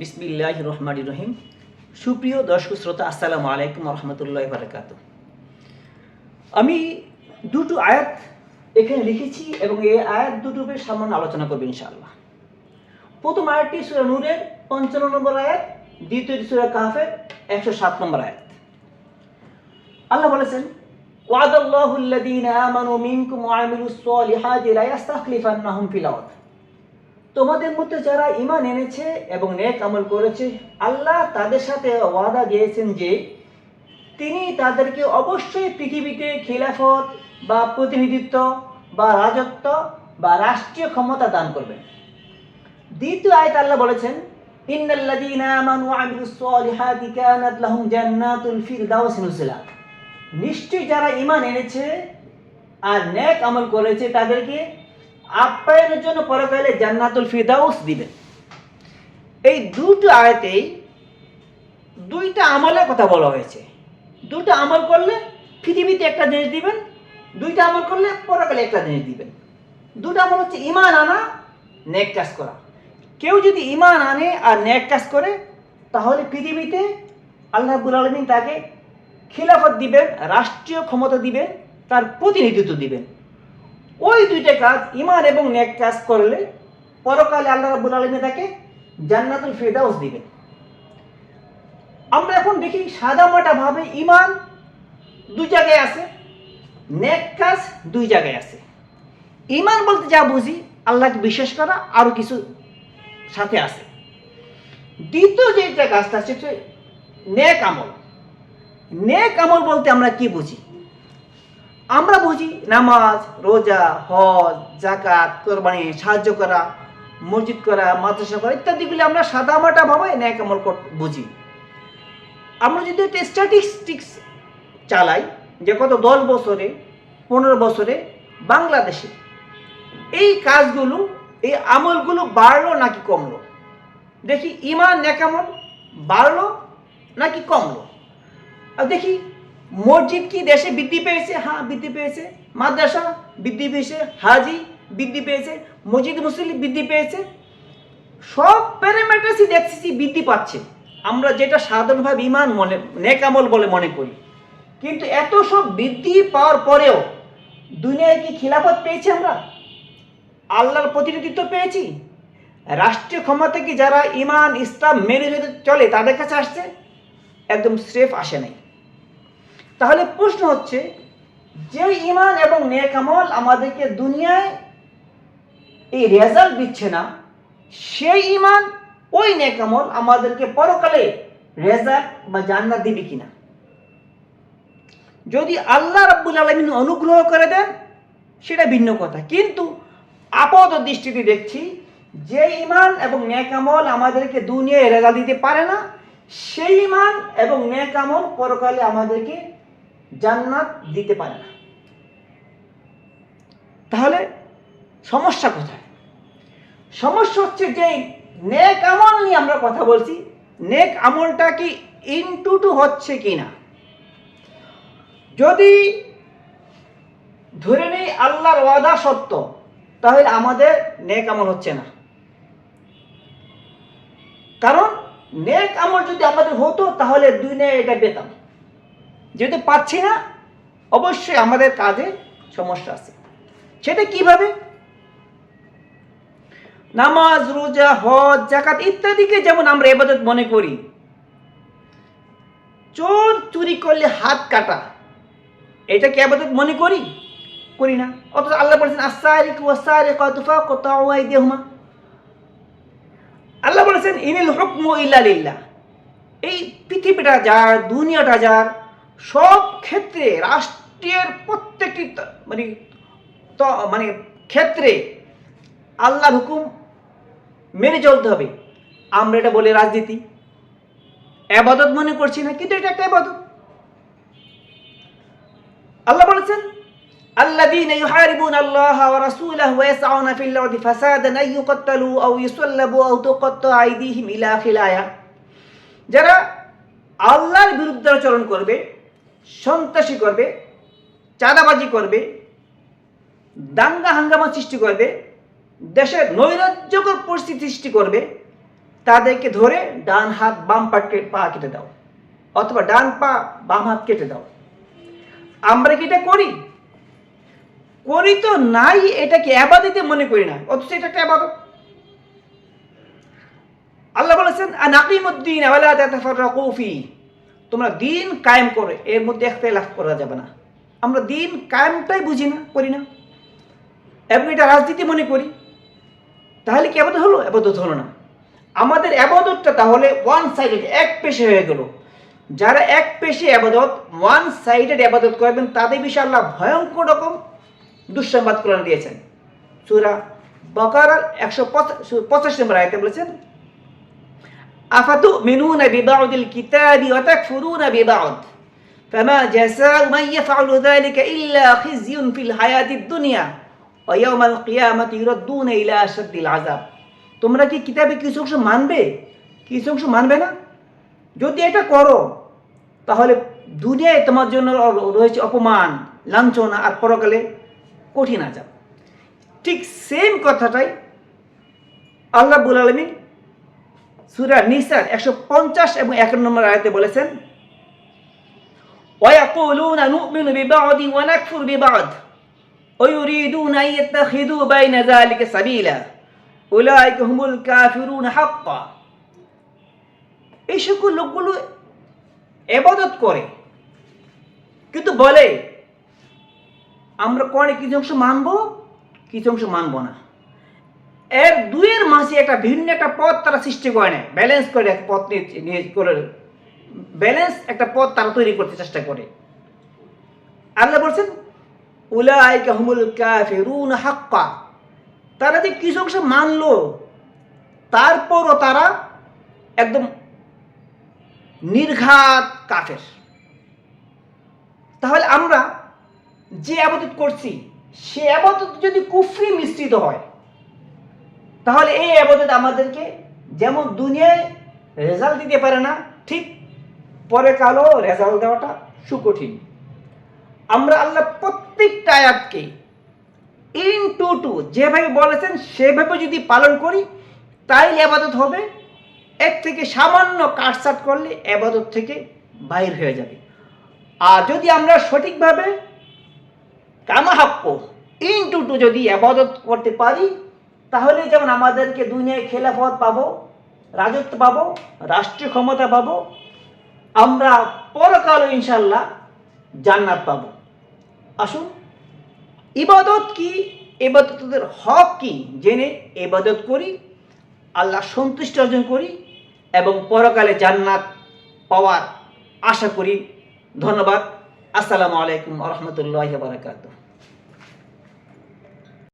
বিসমিল্লাহ রহমান রহিম। সুপ্রিয় দর্শক শ্রোতা, আসসালামু আলাইকুম রহমতুল্লাহ বারকাত আমি দুটো আয়াত এখানে লিখেছি এবং এই আয়াত দুটোর সামান্য আলোচনা করব ইনশাআল্লাহ। প্রথম আয়াতটি সুরা নূরের পঞ্চান্ন নম্বর আয়াত, দ্বিতীয়টি সুরা কাহাফের একশো সাত নম্বর আয়াত। আল্লাহ বলেছেন ওয়াদাল্লাহু আল্লাযীনা আমানু মিনকুম তোমাদের মধ্যে যারা ঈমান এনেছে এবং নেক আমল করেছে, আল্লাহ তাদের সাথে ওয়াদা দিয়েছেন যে, তিনি তাদেরকে অবশ্যই পৃথিবীতে খিলাফত বা প্রতিনিধিত্ব বা রাজত্ব বা রাষ্ট্রীয় ক্ষমতা দান করবেন। দ্বিতীয় আয়ত আল্লাহ বলেছেন নিশ্চয়ই যারা ঈমান এনেছে আর নেক আমল করেছে তাদেরকে আপ্যায়নের জন্য পরকালে জান্নাতুল ফিরদাউস দিবেন। এই দুটো আয়াতেই দুইটা আমলের কথা বলা হয়েছে। দুটো আমল করলে পৃথিবীতে একটা জিনিস দিবেন, দুইটা আমল করলে পরকালে একটা জিনিস দিবেন। দুটো আমল হচ্ছে ইমান আনা, নেক কাজ করা। কেউ যদি ইমান আনে আর নেক কাজ করে, তাহলে পৃথিবীতে আল্লাহ রাব্বুল আলমিন তাকে খিলাফত দিবেন, রাষ্ট্রীয় ক্ষমতা দিবেন, তার প্রতিনিধিত্ব দিবেন। ওই দুইটা কাজ ইমান এবং নেক কাজ করলে পরকালে আল্লাহ রাব্বুল আলমী তাকে জান্নাতুল ফেরদাউস দিবেন। আমরা এখন দেখি সাদামাটা ভাবে ইমান দুই জায়গায় আছে, নেক কাজ দুই জায়গায় আছে। ইমান বলতে যা বুঝি, আল্লাহকে বিশ্বাস করা আরও কিছু সাথে আছে। দ্বিতীয় যেটা কাজটা হচ্ছে নেক আমল। নেক আমল বলতে আমরা কি বুঝি? আমরা বুঝি নামাজ, রোজা, হজ জাকাত কোরবানি, সাহায্য করা, মসজিদ করা, মাদ্রাসা করা ইত্যাদিগুলি আমরা সাদামাটা ভাবে ন্যাক আমল বুঝি। আমরা যদি একটা স্ট্যাটিস্টিক্স চালাই যে কত দশ বছরে, পনেরো বছরে বাংলাদেশে এই কাজগুলো, এই আমলগুলো বাড়লো নাকি কমলো? দেখি, ইমান ন্যাকামল বাড়লো নাকি কমলো? আর দেখি মসজিদ কি দেশে বৃদ্ধি পেয়েছে? হ্যাঁ বৃদ্ধি পেয়েছে। মাদ্রাসা বৃদ্ধি পেয়েছে। হাজি বৃদ্ধি পেয়েছে। মসজিদ মুসলিম বৃদ্ধি পেয়েছে। সব প্যারামিটার্সই দেখতেছি বৃদ্ধি পাচ্ছে। আমরা যেটা সাধারণভাবে ইমান মনে নেকামল বলে মনে করি। কিন্তু এত সব বৃদ্ধি পাওয়ার পরেও দুনিয়ায় কি খিলাফত পেয়েছি আমরা? আল্লাহর প্রতিনিধিত্ব পেয়েছি? রাষ্ট্রীয় ক্ষমতা কি যারা ইমান ইসলাম মেনে চলে, তাদের কাছে আসছে, একদম স্রেফ আসে নাই। তাহলে প্রশ্ন হচ্ছে, যে ইমান এবং নেক আমল আমাদেরকে দুনিয়ায় এই রেজাল্ট দিচ্ছে না সেই ইমান ওই নেক আমল আমাদেরকে পরকালে রেজাল্ট বা জান্নাত দিবে কিনা? যদি আল্লাহ রাব্বুল আলমিন অনুগ্রহ করে দেন, সেটা ভিন্ন কথা। কিন্তু আপাত দৃষ্টিতে দেখছি, যে ইমান এবং নেক আমল আমাদেরকে দুনিয়ায় রেজাল্ট দিতে পারে না, সেই ইমান এবং নেক আমল পরকালে আমাদেরকে জান্নাত দিতে পারে না। তাহলে সমস্যা কোথায়? সমস্যা হচ্ছে যে নেক আমল নিয়ে আমরা কথা বলছি, নেক আমলটা কি ইনটু টু হচ্ছে কি না যদি ধরে নেই আল্লাহর ওয়াদা সত্য, তাহলে আমাদের নেক আমল হচ্ছে না। কারণ নেক আমল যদি আমাদের হতো, তাহলে দুনিয়ায় এটা পেতাম। যেহেতু পাচ্ছি না, অবশ্যই আমাদের কাজে সমস্যা আছে। সেটা কীভাবে? নামাজ, রোজা, হজ জাকাত ইত্যাদিকে যেমন আমরা এবাদত মনে করি, চোর চুরি করলে হাত কাটা, এটা কি আবাদত মনে করি? করি না। অথচ আল্লাহ বলেছেন আসারিক ওয়াসারিক তুফা কোথাও আইদিহুমা আল্লাহ বলেছেন, ইনিল হুকমু ইল্লা এই পৃথিবীটা যার, দুনিয়াটা যার সব ক্ষেত্রে রাষ্ট্রের প্রত্যেকটি ত- মানে ত- মানে ক্ষেত্রে আল্লাহর হুকুম মেনে চলতে হবে আমরা এটা বলে রাজনীতি আবাদত মনে করছি না কিন্তু এটা একটা আবাদত আল্লাহ বলেছেন الذين يحاربون الله ورسوله ويسعون في الأرض فسادا أن يقتلوا أو يصلبوا أو تقطع أيديهم إلى آخر الآية যারা আল্লাহর বিরুদ্ধে আচরণ করবে সন্ত্রাসী করবে, চাঁদাবাজি করবে, দাঙ্গা হাঙ্গামা সৃষ্টি করবে দেশে নৈরাজ্যকর পরিস্থিতি সৃষ্টি করবে, তাদেরকে ধরে ডান হাত, বাম পাটকে পা কেটে দাও অথবা ডান পা, বাম হাত কেটে দাও। আমরা কি এটা করি? করি তো নাই, এটাকে আবাদিতে মনে করি না, অথচ এটা একটা আবাদত। আল্লাহ বলেছেন নাকিমুদ্দিন আওয়ালা তাতাফাররাকু ফি তোমরা দিন কায়েম করে, এর মধ্যে ইখতিলাফ করা যাবে না। আমরা দিন কায়েমটাই বুঝি না, করি না। এবং এটা রাজনীতি মনে করি। তাহলে কি আবাদত হলো? আবাদত হলো না। আমাদের আবাদতটা তাহলে ওয়ান সাইডেড এক পেশে হয়ে গেল। যারা এক পেশে আবাদত ওয়ান সাইডেড আবাদত করবেন, তাদের বিষয়ে আল্লাহ ভয়ঙ্কর রকম দুঃসংবাদ কোরআন দিয়েছেন। সুরা বকারার একশো পঁচাশি নম্বর আয়তে বলেছেন আফাতু মিনুনা বিবাউদিল কিতাবি ওয়া তাকফুরুনা বিবাউদ ফামা জাযাউ মান ইয়াফআলু যালিকা ইল্লা খিজিউন ফিল হায়াতিদ দুনিয়া ওয়া ইয়াউমাল কিয়ামাতি ইউরাদ্দুনা তোমরা কি কিতাবে কিছু অংশ মানবে? কিছু অংশ মানবে না? যদি এটা করো, তাহলে দুনিয়ায় তোমার জন্য রয়েছে অপমান, লাঞ্ছনা আর পরকালে কঠিন আজাব ঠিক সেম কথাটাই আল্লাহ বুল আলমী সুরা নিসার একশো পঞ্চাশ এবং এক নম্বর আয়তে বলেছেন ويقولون نؤمن ببعض ونكفر ببعض ويريدون أن يتخذوا بين ذلك سبيلا أولئك هم الكافرون حقا এই সকল লোকগুলো এবাদত করে কিন্তু বলে আমরা করে কিছু অংশ মানবো কিছু অংশ মানবো না এর দুইয়ের মাঝে একটা ভিন্ন একটা পথ তারা সৃষ্টি করে নেয়। ব্যালেন্স করে এক পথ নিয়ে করে ব্যালেন্স একটা পথ তারা তৈরি করতে চেষ্টা করে। আল্লাহ বলছেন, উলাইকা হুমুল কাফিরুন হাক্কা। তারা যে কিছু অংশ মানলো, তারপরও তারা একদম নির্ঘাত কাফের। তাহলে আমরা যে আবাদত করছি, সে আবাদত যদি কুফরি মিশ্রিত হয় তাহলে এই আবাদত আমাদেরকে যেমন দুনিয়ায় রেজাল্ট দিতে পারে না, ঠিক পরে কালো রেজাল্ট দেওয়াটা সুকঠিন। আমরা আল্লাহ প্রত্যেকটা আয়াতকে ইন টু টু যেভাবে বলেছেন, সেভাবে যদি পালন করি তাই আবাদত হবে। এর থেকে সামান্য কাটসাট করলে আবাদত থেকে বাইর হয়ে যাবে। আর যদি আমরা সঠিকভাবে কামা হাক্য ইন টু টু যদি আবাদত করতে পারি তাহলে যেমন আমাদেরকে দুনিয়ায় খেলাফত পাবো, রাজত্ব পাবো, রাষ্ট্রীয় ক্ষমতা পাবো, আমরা পরকাল ইনশাল্লাহ জান্নাত পাবো। আসুন, ইবাদত কি? এবাদতের হক কি? জেনে এবাদত করি, আল্লাহ সন্তুষ্টি অর্জন করি এবং পরকালে জান্নাত পাওয়ার আশা করি। ধন্যবাদ। আসসালামু আলাইকুম রহমতুল্লাহ বারাকাতুহ।